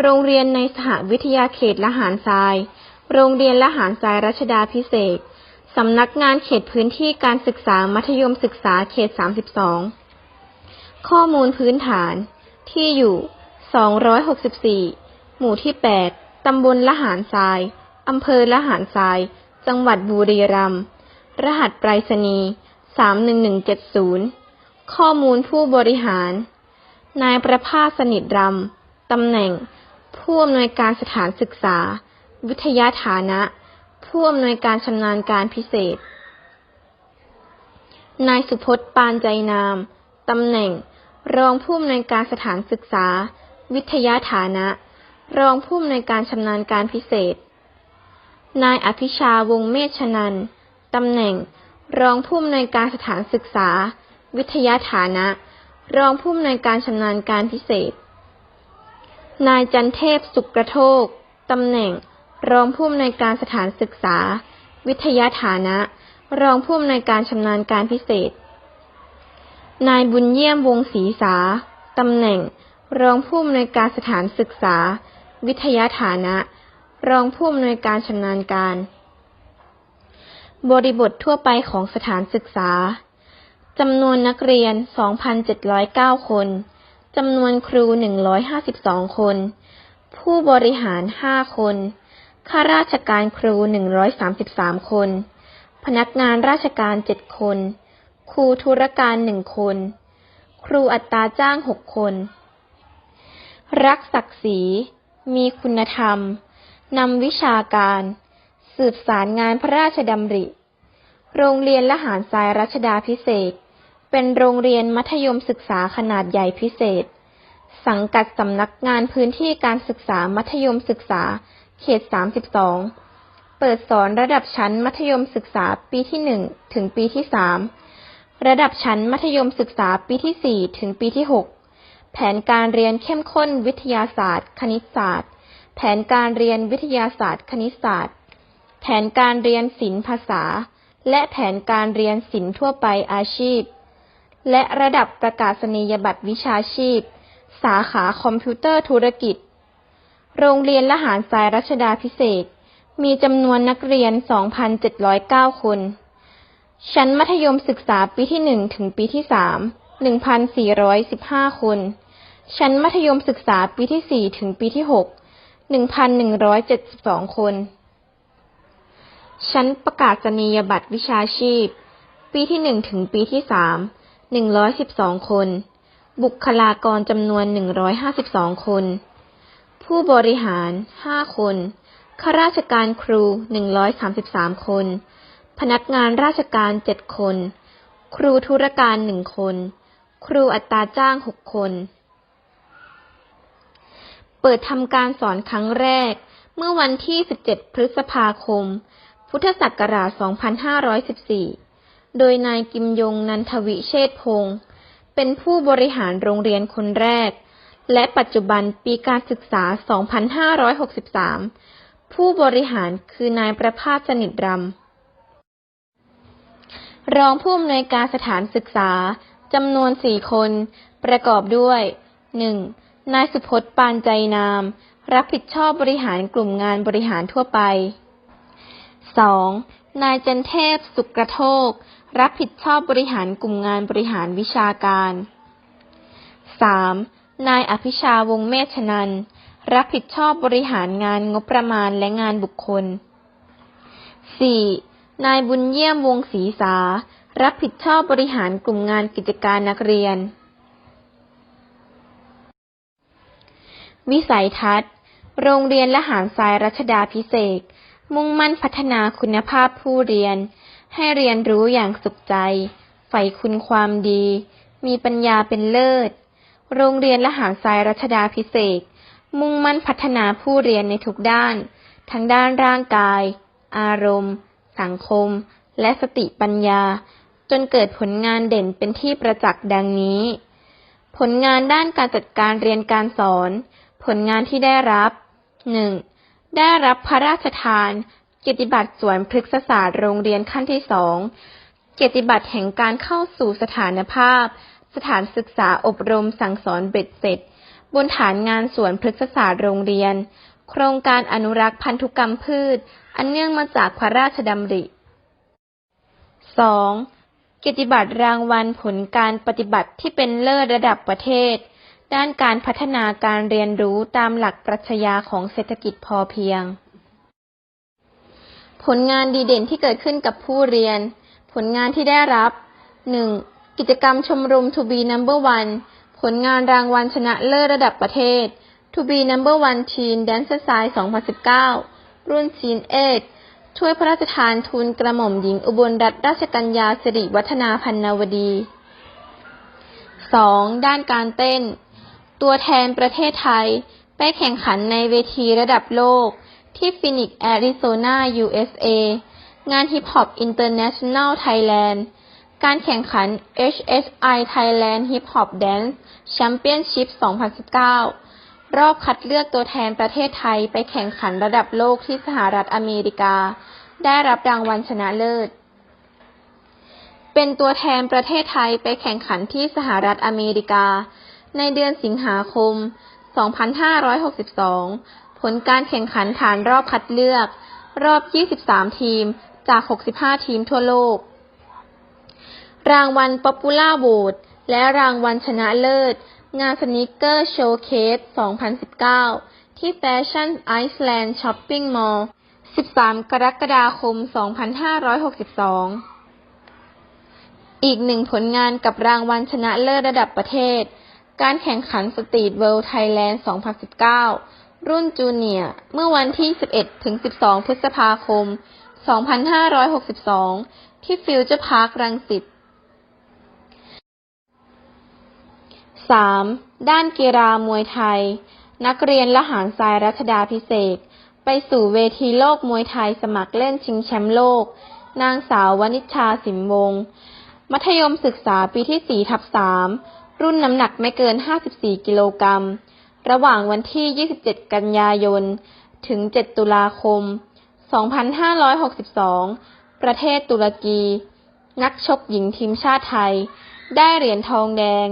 โรงเรียนในสหวิทยาเขตละหารทราย โรงเรียนละหารทรายรัชดาพิเศษ สำนักงานเขตพื้นที่การศึกษามัธยมศึกษาเขต 32 ข้อมูลพื้นฐาน ที่อยู่ 264 หมู่ที่ 8 ตำบลละหารทราย อำเภอละหารทราย จังหวัดบุรีรัมย์ รหัสไปรษณีย์ 31170 ข้อมูลผู้บริหาร นายประภาสสนิทรำตำแหน่ง ผู้อำนวยการสถานศึกษา วิทยาฐานะ ผู้อำนวยการชำนาญการพิเศษ นายสุพจน์ปานใจนาม ตำแหน่ง รองผู้อำนวยการสถานศึกษา วิทยาฐานะ รองผู้อำนวยการชำนาญการพิเศษ นายอภิชาวงเมชนันตำแหน่ง รองผู้อำนวยการสถานศึกษา วิทยาฐานะ รองผู้อำนวยการชำนาญการพิเศษ นายจันเทพสุกกระโทก ตำแหน่ง รองผู้อำนวยการสถานศึกษา วิทยาฐานะ รองผู้อำนวยการชำนาญการพิเศษ นายบุญเยี่ยมวงศรีสา ตำแหน่ง รองผู้อำนวยการสถานศึกษา วิทยาฐานะ รองผู้อำนวยการชำนาญการ บริบททั่วไปของสถานศึกษาจำนวนนักเรียน 2,709 คน จำนวนครู 152 คน ผู้บริหาร 5 คน ข้าราชการครู 133 คน พนักงานราชการ 7 คน ครูธุรการ 1 คน ครูอัตราจ้าง 6 คน รักศักดิ์ศรี มีคุณธรรม นำวิชาการ สืบสารงานพระราชดำริ โรงเรียนละหารทรายรัชดาพิเศษ เป็นโรงเรียนมัธยมศึกษาขนาดใหญ่พิเศษ สังกัดสำนักงานพื้นที่การศึกษามัธยมศึกษา เขต 32 เปิดสอนระดับชั้นมัธยมศึกษาปีที่ 1 ถึงปีที่ 3 ระดับชั้นมัธยมศึกษาปีที่ 4 ถึงปีที่ 6 แผนการเรียนเข้มข้นวิทยาศาสตร์ คณิตศาสตร์ แผนการเรียนวิทยาศาสตร์ คณิตศาสตร์ แผนการเรียนศิลป์ภาษา และแผนการเรียนศิลป์ทั่วไปอาชีพ และระดับประกาศนียบัตรวิชาชีพ สาขาคอมพิวเตอร์ธุรกิจ โรงเรียนละหารทรายรัชดาพิเศษ มีจำนวนนักเรียน 2,709 คน ชั้นมัธยมศึกษาปีที่ 1 ถึงปีที่ 3 1,415 คน ชั้นมัธยมศึกษาปีที่ 4 ถึงปีที่ 6 1,172 คน ชั้นประกาศนียบัตรวิชาชีพ ปีที่ 1 ถึงปีที่ 3 112 คน บุคลากรจำนวน 152 คน ผู้บริหาร 5 คน ข้าราชการครู 133 คน พนักงานราชการ 7 คน ครูธุรการ 1 คน ครูอัตราจ้าง 6 คน เปิดทำการสอนครั้งแรก เมื่อวันที่ 17 พฤษภาคม พุทธศักราช 2514 โดยนายกิมยงนันทวิเชษพงศ์เป็นผู้บริหารโรงเรียนคนแรก และปัจจุบันปีการศึกษา 2563 ผู้บริหารคือนายประภาสสนิทรำ รองผู้อำนวยการสถานศึกษาจำนวน4คน ประกอบด้วย 1. นายสุพจน์ปานใจนาม รับผิดชอบบริหารกลุ่มงานบริหารทั่วไป 2. นายจันเทพสุกกระโทก รับผิดชอบบริหารกลุ่มงานบริหารวิชาการ 3. นายอภิชาวงเมชนัน รับผิดชอบบริหารงานงบประมาณและงานบุคคล 4. นายบุญเยี่ยมวงศรีสา รับผิดชอบบริหารกลุ่มงานกิจการนักเรียน วิสัยทัศน์ โรงเรียนละหารทรายรัชดาพิเศษ มุ่งมั่นพัฒนาคุณภาพผู้เรียน ให้เรียนรู้อย่างสุขใจ ใฝ่คุณความดี มีปัญญาเป็นเลิศ โรงเรียนละหารทรายรัชดาพิเศษ มุ่งมั่นพัฒนาผู้เรียนในทุกด้าน ทั้งด้านร่างกาย อารมณ์ สังคม และสติปัญญา จนเกิดผลงานเด่นเป็นที่ประจักษ์ดังนี้ ผลงานด้านการจัดการเรียนการสอน ผลงานที่ได้รับ 1. ได้รับพระราชทาน เกียรติบัตรสวนพฤกษศาสตร์โรงเรียนขั้นที่สองเกียรติบัตรแห่งการเข้าสู่สถานภาพ สถานศึกษาอบรมสั่งสอนเบ็ดเสร็จ บนฐานงานสวนพฤกษศาสตร์โรงเรียน โครงการอนุรักษ์พันธุกรรมพืช อันเนื่องมาจากพระราชดำริ 2. เกียรติบัตรรางวัลผลการปฏิบัติที่เป็นเลิศระดับประเทศ ด้านการพัฒนาการเรียนรู้ตามหลักปรัชญาของเศรษฐกิจพอเพียง ผลงานดีเด่นที่เกิดขึ้นกับผู้เรียน ผลงานที่ได้รับ 1. กิจกรรมชมรม To be number one ผลงานรางวัลชนะเลิศระดับประเทศ To be number one teen dancer size 2019 รุ่น teen age ช่วยพระราชทานทุนกระหม่อมหญิงอุบลรัตนราชกัญญาสิริวัฒนาพันนาวดี 2. ด้านการเต้น ตัวแทนประเทศไทย ไปแข่งขันในเวทีระดับโลก ที่ฟินิกซ์แอริโซนา USA งานฮิปฮอปอินเตอร์เนชั่นแนลไทยแลนด์การแข่งขัน HSI Thailand Hip Hop Dance Championship 2019 รอบคัดเลือกตัวแทนประเทศไทยไปแข่งขันระดับโลกที่สหรัฐอเมริกา ได้รับรางวัลชนะเลิศ เป็นตัวแทนประเทศไทยไปแข่งขันที่สหรัฐอเมริกา ในเดือนสิงหาคม 2562 ผลการแข่งขันฐานรอบคัดเลือก รอบ 23 ทีมจาก 65 ทีมทั่วโลก รางวัล Popular Vote และรางวัลชนะเลิศ งานสนิเกอร์โชว์เคส 2019 ที่ Fashion Iceland Shopping Mall 13 กรกฎาคม 2562 อีกหนึ่งผลงานกับรางวัลชนะเลิศระดับประเทศ การแข่งขันสตรีทเวิลด์ไทยแลนด์ 2019 รุ่นจูเนียร์เมื่อวันที่ 11 ถึง 12 พฤษภาคม 2562 ที่ฟิวเจอร์พาร์ครังสิต 3. ด้านกีฬามวยไทย นักเรียนละหารทรายรัชดาพิเศษ ไปสู่เวทีโลกมวยไทยสมัครเล่นชิงแชมป์โลก นางสาววนิชชาสิมวงศ์มัธยมศึกษาปีที่ 4 ทับ 3 รุ่นน้ำหนักไม่เกิน 54 กิโลกรัม ระหว่างวันที่ 27 กันยายน ถึง 7 ตุลาคม 2562 ประเทศตุรกี นักชกหญิงทีมชาติไทย ได้เหรียญทองแดง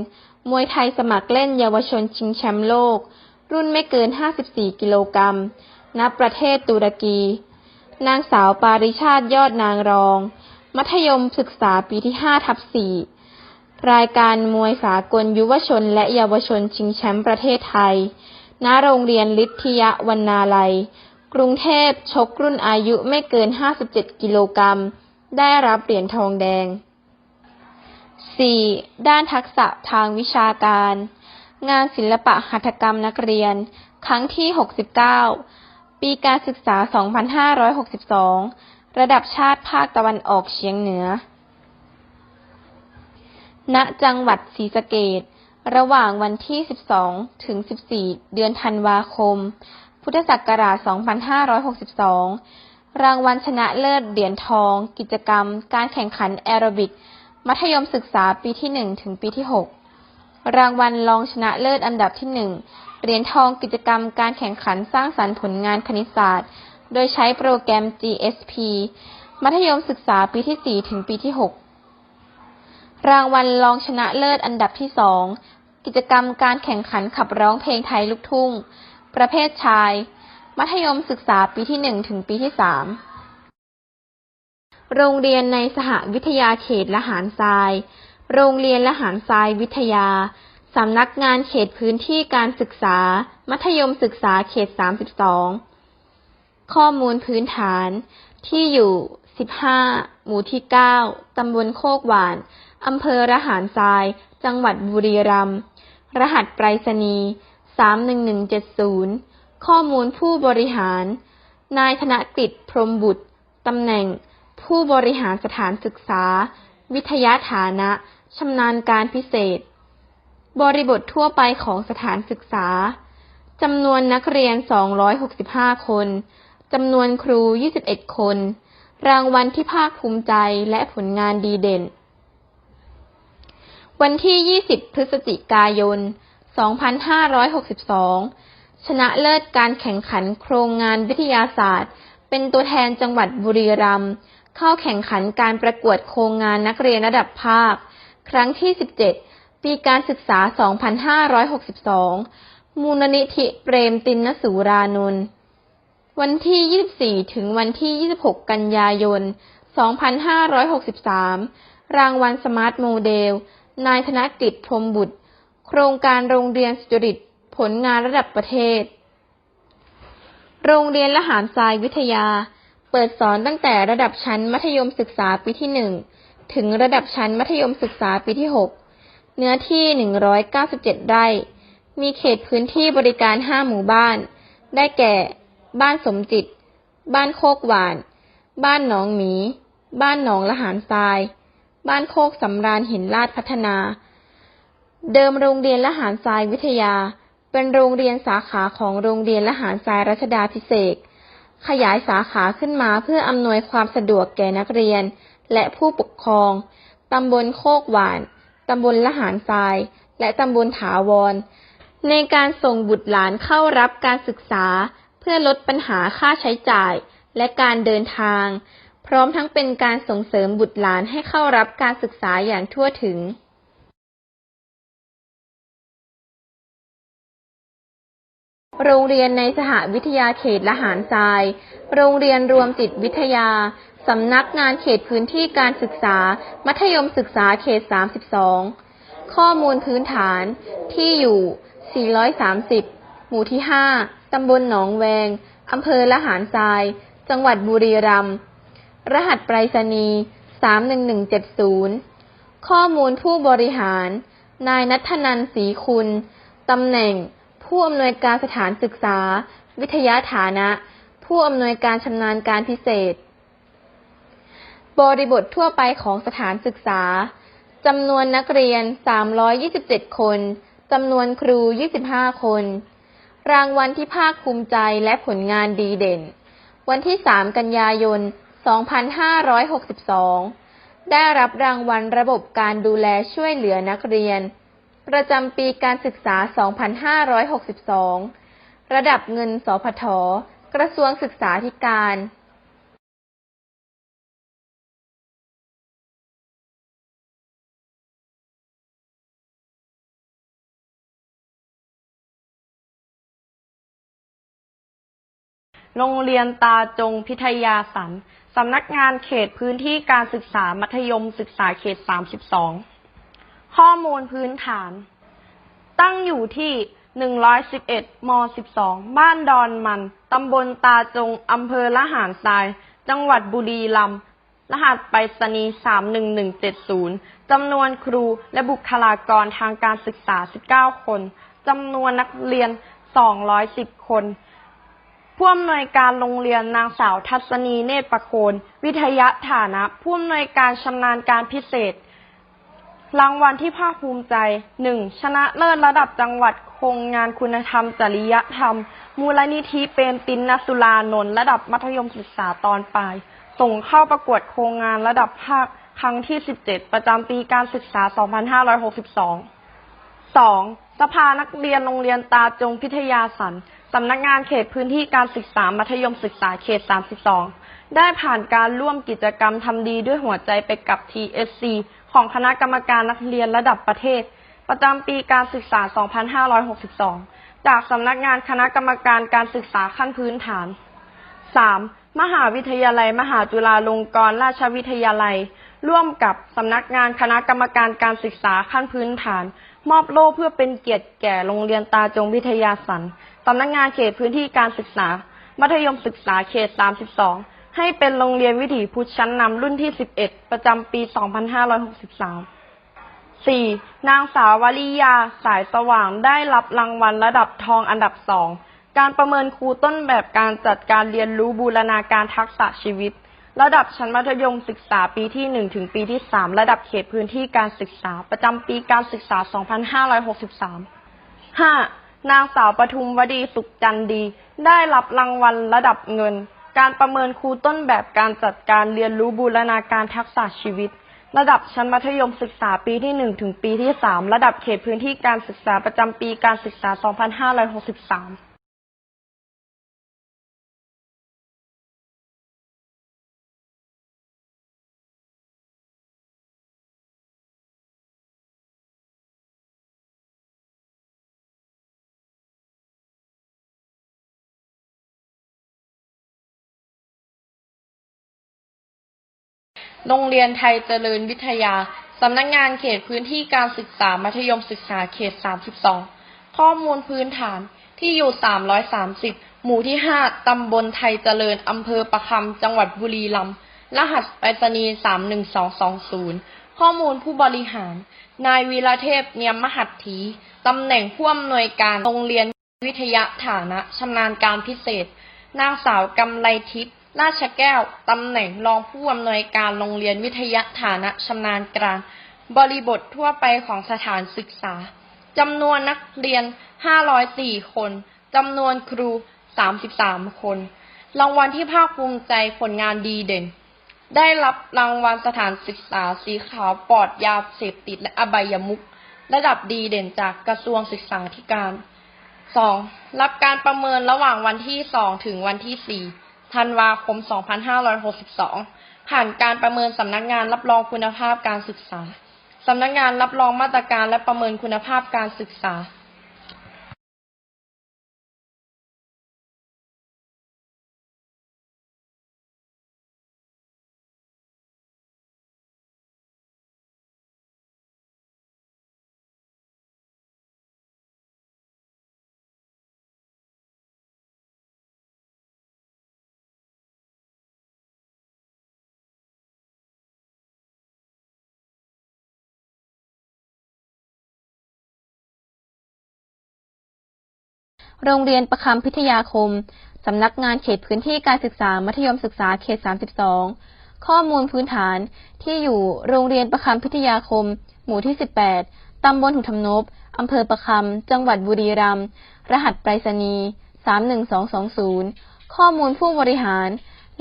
มวยไทยสมัครเล่นเยาวชนชิงแชมป์โลก รุ่นไม่เกิน 54 กิโลกรัมณประเทศตุรกี นางสาวปาริชาติยอดนางรอง มัธยมศึกษาปีที่5ทับ4 รายการมวยสากลยุวชนและเยาวชนชิงแชมป์ประเทศไทย ณ โรงเรียนลิทยวรรณาลัย กรุงเทพชกรุ่นอายุไม่เกิน 57 กิโลกรัม ได้รับเหรียญทองแดง 4. ด้านทักษะทางวิชาการ งานศิลปะหัตถกรรมนักเรียน ครั้งที่ 69 ปีการศึกษา 2562 ระดับชาติภาคตะวันออกเฉียงเหนือ ณ จังหวัดศรีสะเกษ ระหว่างวันที่ 12 ถึง 14 เดือนธันวาคม พุทธศักราช 2562 รางวัลชนะเลิศเหรียญทอง กิจกรรม การแข่งขันแอโรบิก มัธยมศึกษาปีที่ 1 ถึงปีที่ 6 รางวัลรองชนะเลิศอันดับที่ 1 เหรียญทองกิจกรรมการแข่งขันสร้างสรรค์ผลงานคณิตศาสตร์ โดยใช้โปรแกรม GSP มัธยมศึกษาปีที่ 4 ถึงปีที่ 6 รางวัลรองชนะเลิศอันดับที่2กิจกรรมการแข่งขันขับร้องเพลงไทยลูกทุ่ง ประเภทชาย มัธยมศึกษาปีที่1ถึงปีที่3โรงเรียนในสหวิทยาเขตละหารทราย โรงเรียนละหารทรายวิทยา สำนักงานเขตพื้นที่การศึกษา มัธยมศึกษาเขต 32 ข้อมูลพื้นฐาน ที่อยู่ 15 หมู่ที่ 9 ตำบลโคกหวาน อำเภอระหารทราย จังหวัดบุรีรัมย์ รหัสไปรษณีย์ 31170 ข้อมูลผู้บริหาร นายธนกฤษพรมบุตร ตำแหน่ง ผู้บริหารสถานศึกษา วิทยาฐานะชำนาญการพิเศษ บริบททั่วไปของสถานศึกษา จำนวนนักเรียน 265 คน จำนวนครู 21 คน รางวัลที่ภาคภูมิใจและผลงานดีเด่น วันที่ 20 พฤศจิกายน 2562 ชนะเลิศการแข่งขันโครงงานวิทยาศาสตร์ เป็นตัวแทนจังหวัดบุรีรัมย์เข้าแข่งขันการประกวดโครงงานนักเรียนระดับภาค ครั้งที่ 17 ปีการศึกษา 2562 มูลนิธิเปรมตินสูรานนท์วันที่ 24 ถึงวันที่ 26 กันยายน 2563 รางวัลสมาร์ทโมเดล นายธนกฤษพรมบุตร โครงการโรงเรียนสุจริตผลงานระดับประเทศ โรงเรียนละหารทรายวิทยา เปิดสอนตั้งแต่ระดับชั้นมัธยมศึกษาปีที่1ถึงระดับชั้นมัธยมศึกษาปีที่6เนื้อที่ 197 ไร่ มีเขตพื้นที่บริการ 5 หมู่บ้าน ได้แก่ บ้านสมจิต บ้านโคกหวาน บ้านหนองหมี บ้านหนองละหารทราย บ้านโคกสำราญหินลาดพัฒนา เดิมโรงเรียนละหารทรายวิทยา เป็นโรงเรียนสาขาของโรงเรียนละหารทรายรัชดาพิเศษกขยายสาขาขึ้นมาเพื่ออำนวยความสะดวกแก่นักเรียน และผู้ปกครอง ตำบลโคกหวาน ตำบลละหารทราย และตำบลถาวร ในการส่งบุตรหลานเข้ารับการศึกษา เพื่อลดปัญหาค่าใช้จ่ายและการเดินทาง พร้อมทั้งเป็นการส่งเสริมบุตรหลานให้เข้ารับการศึกษาอย่างทั่วถึงโรงเรียนในสหวิทยาเขตละหารทราย โรงเรียนรวมจิตวิทยา สำนักงานเขตพื้นที่การศึกษา มัธยมศึกษาเขต 32 ข้อมูลพื้นฐาน ที่อยู่ 430 หมู่ที่ 5 ตำบลหนองแวง อำเภอละหารทราย จังหวัดบุรีรัมย์ รหัสไปรษณีย์31170 ข้อมูลผู้บริหาร นายนัทนันท์ศรีคุณ ตำแหน่ง ผู้อำนวยการสถานศึกษา วิทยาฐานะ ผู้อำนวยการชำนาญการพิเศษ บริบททั่วไปของสถานศึกษา จำนวนนักเรียน 327 คน จำนวนครู 25 คน รางวัลที่ภาคภูมิใจและผลงานดีเด่น วันที่ 3 กันยายน 2562 ได้รับรางวัลระบบการดูแลช่วยเหลือนักเรียน ประจำปีการศึกษา 2562 ระดับเงิน สพท กระทรวงศึกษาธิการโรงเรียนตาจงพิทยาสัน สำนักงานเขตพื้นที่การศึกษามัธยมศึกษาเขต 32 ข้อมูลพื้นฐาน ตั้งอยู่ที่ 111ม12 บ้านดอนมัน ตำบลตาจง อำเภอละหารทราย จังหวัดบุรีรัมย์ รหัสไปรษณีย์31170 จำนวนครูและบุคลากรทางการศึกษา 19 คน จำนวนนักเรียน 210 คน ผู้อำนวยการโรงเรียนนางสาวทัศนีเนตรประโคน วิทยาฐานะผู้อำนวยการชำนาญการพิเศษ รางวัลที่ภาคภูมิใจ 1. ชนะเลิศระดับจังหวัดโครงงานคุณธรรม จริยธรรม มูลนิธิเปรมตินนสุรานนท์ระดับมัธยมศึกษาตอนปลาย ส่งเข้าประกวดโครงงานระดับภาคครั้งที่ 17 ประจำปีการศึกษา 2562 2. สภานักเรียนโรงเรียนตาจงพิทยาสัน สำนักงานเขตพื้นที่การศึกษามัธยมศึกษาเขต 32 ได้ผ่านการร่วมกิจกรรมทำดีด้วยหัวใจไปกับ TSC ของคณะกรรมการนักเรียนระดับประเทศ ประจำปีการศึกษา 2562 จากสำนักงานคณะกรรมการการศึกษาขั้นพื้นฐาน 3. มหาวิทยาลัย มหาจุฬาลงกรณราชวิทยาลัย ร่วมกับสำนักงานคณะกรรมการการศึกษาขั้นพื้นฐาน มอบโล่เพื่อเป็นเกียรติแก่โรงเรียนตาจงวิทยาสัน สำนักงานเขตพื้นที่การศึกษา มัธยมศึกษาเขต 32 ให้เป็นโรงเรียนวิถีพุทธชั้นนำรุ่นที่ 11 ประจำปี 2563 4. นางสาววลียาสายสว่างได้รับรางวัลระดับทองอันดับสอง การประเมินครูต้นแบบการจัดการเรียนรู้บูรณาการทักษะชีวิต ระดับชั้นมัธยมศึกษาปีที่ 1 ถึงปีที่ 3 ระดับเขตพื้นที่การศึกษา ประจำปีการศึกษา 2563 5. นางสาวปทุมวดีสุขจันดี ได้รับรางวัลระดับเงิน การประเมินครูต้นแบบการจัดการเรียนรู้บูรณาการทักษะชีวิต ระดับชั้นมัธยมศึกษาปีที่ 1 ถึงปีที่ 3 ระดับเขตพื้นที่การศึกษาประจำปีการศึกษา 2563 โรงเรียนไทยเจริญวิทยา สำนักงานเขตพื้นที่การศึกษามัธยมศึกษาเขต 32 ข้อมูลพื้นฐานที่อยู่ 330 หมู่ที่ 5 ตำบลไทยเจริญ อำเภอประคำ จังหวัดบุรีรัมย์ รหัสไปรษณีย์ 31220 ข้อมูลผู้บริหาร นายวีระเทพ เนียมมหัตถี ตำแหน่งผู้อำนวยการโรงเรียนวิทยาฐานะชำนาญการพิเศษ นางสาวกำไลทิพย์ ราชแก้ว ตำแหน่งรองผู้อำนวยการโรงเรียนวิทยาฐานะชำนาญการ บริบททั่วไปของสถานศึกษา จำนวนนักเรียน 504 คน จำนวนครู 33 คน รางวัลที่ภาคภูมิใจผลงานดีเด่น ได้รับรางวัลสถานศึกษาสีขาวปลอดยาเสพติดและอบายมุขระดับดีเด่นจากกระทรวงศึกษาธิการ 2. รับการประเมินระหว่างวันที่ 2 ถึงวันที่ 4 ธันวาคม 2562 ผ่านการประเมินสำนักงานรับรองคุณภาพการศึกษา สำนักงานรับรองมาตรการและประเมินคุณภาพการศึกษา โรงเรียนประคำพิทยาคม สำนักงานเขตพื้นที่การศึกษามัธยมศึกษาเขต 32 ข้อมูลพื้นฐานที่อยู่โรงเรียนประคำพิทยาคม หมู่ที่ 18 ตำบลหุทำนบอำเภอประคำ จังหวัดบุรีรัมย์ รหัสไปรษณีย์ 31220 ข้อมูลผู้บริหาร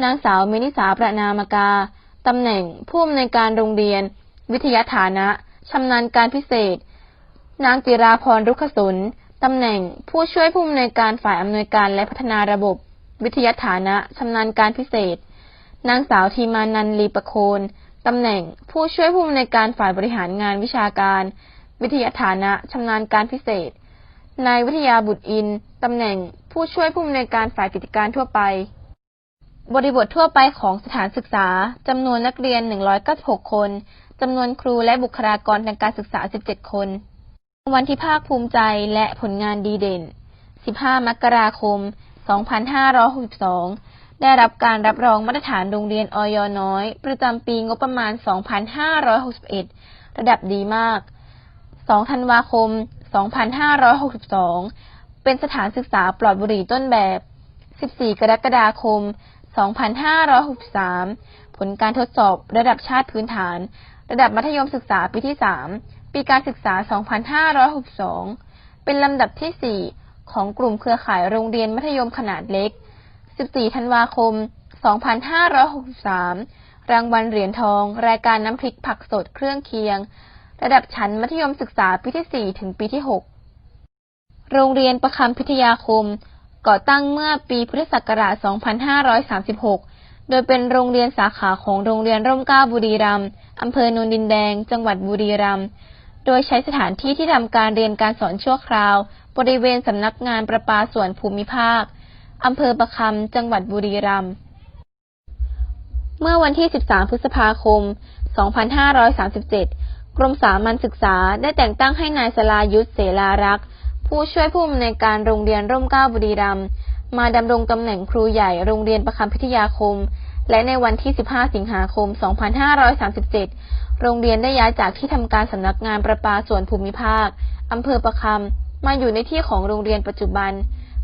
นางสาวเมนิสาประนามกา ตำแหน่งผู้อำนวยการโรงเรียน วิทยาฐานะ ชำนาญการพิเศษ นางจิราพรรุกขสน ตำแหน่งผู้ช่วยผู้อำนวยการฝ่ายอำนวยการและพัฒนาระบบ วิทยาฐานะชำนาญการพิเศษ นางสาวทีมานันลีประโคนตำแหน่งผู้ช่วยผู้อำนวยการฝ่ายบริหารงานวิชาการ วิทยาฐานะชำนาญการพิเศษ นายวิทยาบุตรอินตำแหน่งผู้ช่วยผู้อำนวยการฝ่ายกิจการทั่วไป บริบททั่วไปของสถานศึกษาจำนวนนักเรียน 196 คนจำนวนครูและบุคลากรทางการศึกษา 17 คนางวัลที่ภาคภูมิใจและผลงานดีเด่น 15 มกราคม 2562 ได้รับการรับรองมาตรฐานโรงเรียนออยน้อย ประจำปีงบประมาณ 2561 ระดับดีมาก 2 ธันวาคม 2562 เป็นสถานศึกษาปลอดบุหรี่ต้นแบบ 14 กรกฎาคม 2563 ผลการทดสอบระดับชาติพื้นฐาน ระดับมัธยมศึกษาปีที่ 3 ปีการศึกษา 2562 เป็นลำดับที่ 4 ของกลุ่มเครือข่ายโรงเรียนมัธยมขนาดเล็ก 14 ธันวาคม 2563 รางวัลเหรียญทอง รายการน้ำพริกผักสดเครื่องเคียง ระดับชั้นมัธยมศึกษาปีที่ 4 ถึงปีที่ 6 โรงเรียนประคำพิทยาคม ก่อตั้งเมื่อปีพุทธศักราช 2536 โดยเป็นโรงเรียนสาขาของโรงเรียนร่มเกล้าบุรีรัมย์อำเภอโนนดินแดง จังหวัดบุรีรัมย์ โดยใช้สถานที่ที่ทำการเรียนการสอนชั่วคราว บริเวณสำนักงานประปาส่วนภูมิภาคอำเภอประคำ จังหวัดบุรีรัมย์ เมื่อวันที่ 13 พฤษภาคม 2537 กรมสามัญศึกษาได้แต่งตั้งให้นายสลายุทธเสลารักษ์ ผู้ช่วยผู้อำนวยการโรงเรียนร่มเกล้าบุรีรัมย์ มาดำรงตำแหน่งครูใหญ่โรงเรียนประคำพิทยาคม และในวันที่ 15 สิงหาคม 2537 โรงเรียนได้ย้ายจากที่ทำการสำนักงานประปาส่วนภูมิภาคอำเภอประคำมาอยู่ในที่ของโรงเรียนปัจจุบัน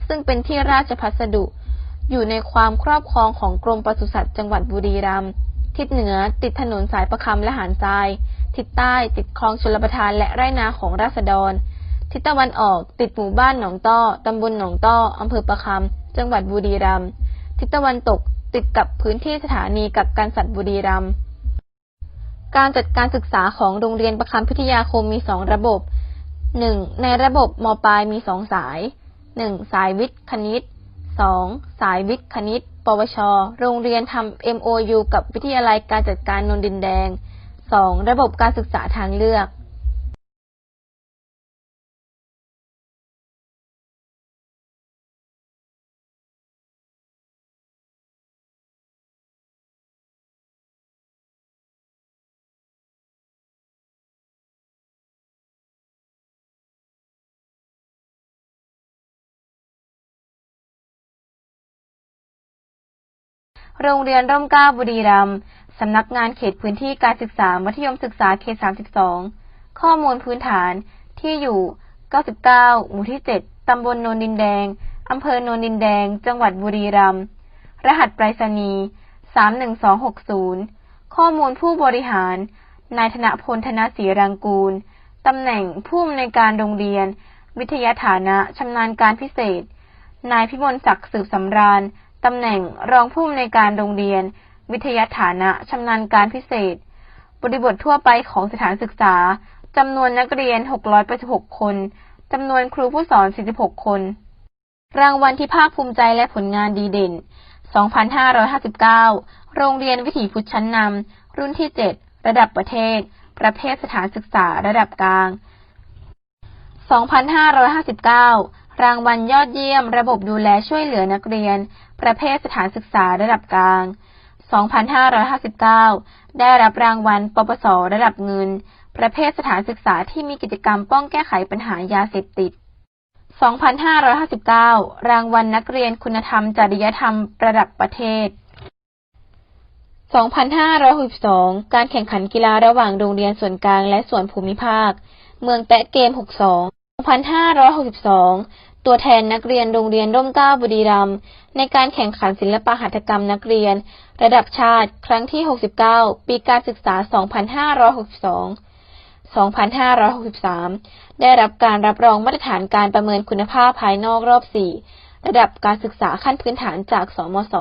ซึ่งเป็นที่ราชพัสดุ อยู่ในความครอบครองของกรมปศุสัตว์จังหวัดบุรีรัมย์ทิศเหนือติดถนนสายประคำและหานทราย ทิศใต้ติดคลองชลประทานและไร่นาของราษฎร ทิศตะวันออกติดหมู่บ้านหนองต้อตำบลหนองต้ออำเภอประคำจังหวัดบุรีรัมย์ทิศตะวันตกติดกับพื้นที่สถานีกักกันสัตว์บุรีรัมย์ การจัดการศึกษาของโรงเรียนประคำพิทยาคมมีสองระบบหนึ่งในระบบมปลายมีสองสายหนึ่งสายวิทย์คณิตสองสายวิทย์คณิต ปวช โรงเรียนทำ MOU กับวิทยาลัยการจัดการนนดินแดงสองระบบการศึกษาทางเลือก โรงเรียนร่มเก้าบุรีรัมย์สำนักงานเขตพื้นที่การศึกษา มัธยมศึกษาเขต 32 ข้อมูลพื้นฐานที่อยู่ 99 หมู่ที่ 7 ตำบลโนนดินแดง อำเภอโนนดินแดง จังหวัดบุรีรัมย์ รหัสไปรษณีย์ 31260 ข้อมูลผู้บริหาร นายธนพลธนศรีรังกูล ตำแหน่งผู้อำนวยการโรงเรียน วิทยาฐานะ ชำนาญการพิเศษ นายพิมลศักดิ์สืบสำราญ ตำแหน่งรองผู้อำนวยการโรงเรียน วิทยาฐานะชำนาญการพิเศษ บริบททั่วไปของสถานศึกษาจำนวนนักเรียน 686 คนจำนวนครูผู้สอน 46 คน รางวัลที่ภาคภูมิใจและผลงานดีเด่น 2559 โรงเรียนวิถีพุทธชั้นนำ รุ่นที่ 7 ระดับประเทศ ประเภทสถานศึกษาระดับกลาง 2559 รางวัลยอดเยี่ยม ระบบดูแลช่วยเหลือนักเรียน ประเภทสถานศึกษาระดับกลาง 2559 ได้รับรางวัล ปปส ระดับเงิน ประเภทสถานศึกษาที่มีกิจกรรมป้องแก้ไขปัญหายาเสพติด 2559 รางวัลนักเรียนคุณธรรม จริยธรรมระดับประเทศ 2562 การแข่งขันกีฬาระหว่างโรงเรียนส่วนกลางและส่วนภูมิภาค เมืองแตะเกม 62 2562 ตัวแทนนักเรียนโรงเรียนร่มเกล้าบุรีรัมย์ในการแข่งขันศิลปหัตถกรรมนักเรียน ระดับชาติ ครั้งที่ 69 ปีการศึกษา 2562 2563 ได้รับการรับรองมาตรฐานการประเมินคุณภาพภายนอกรอบ 4 ระดับการศึกษาขั้นพื้นฐานจาก สมศ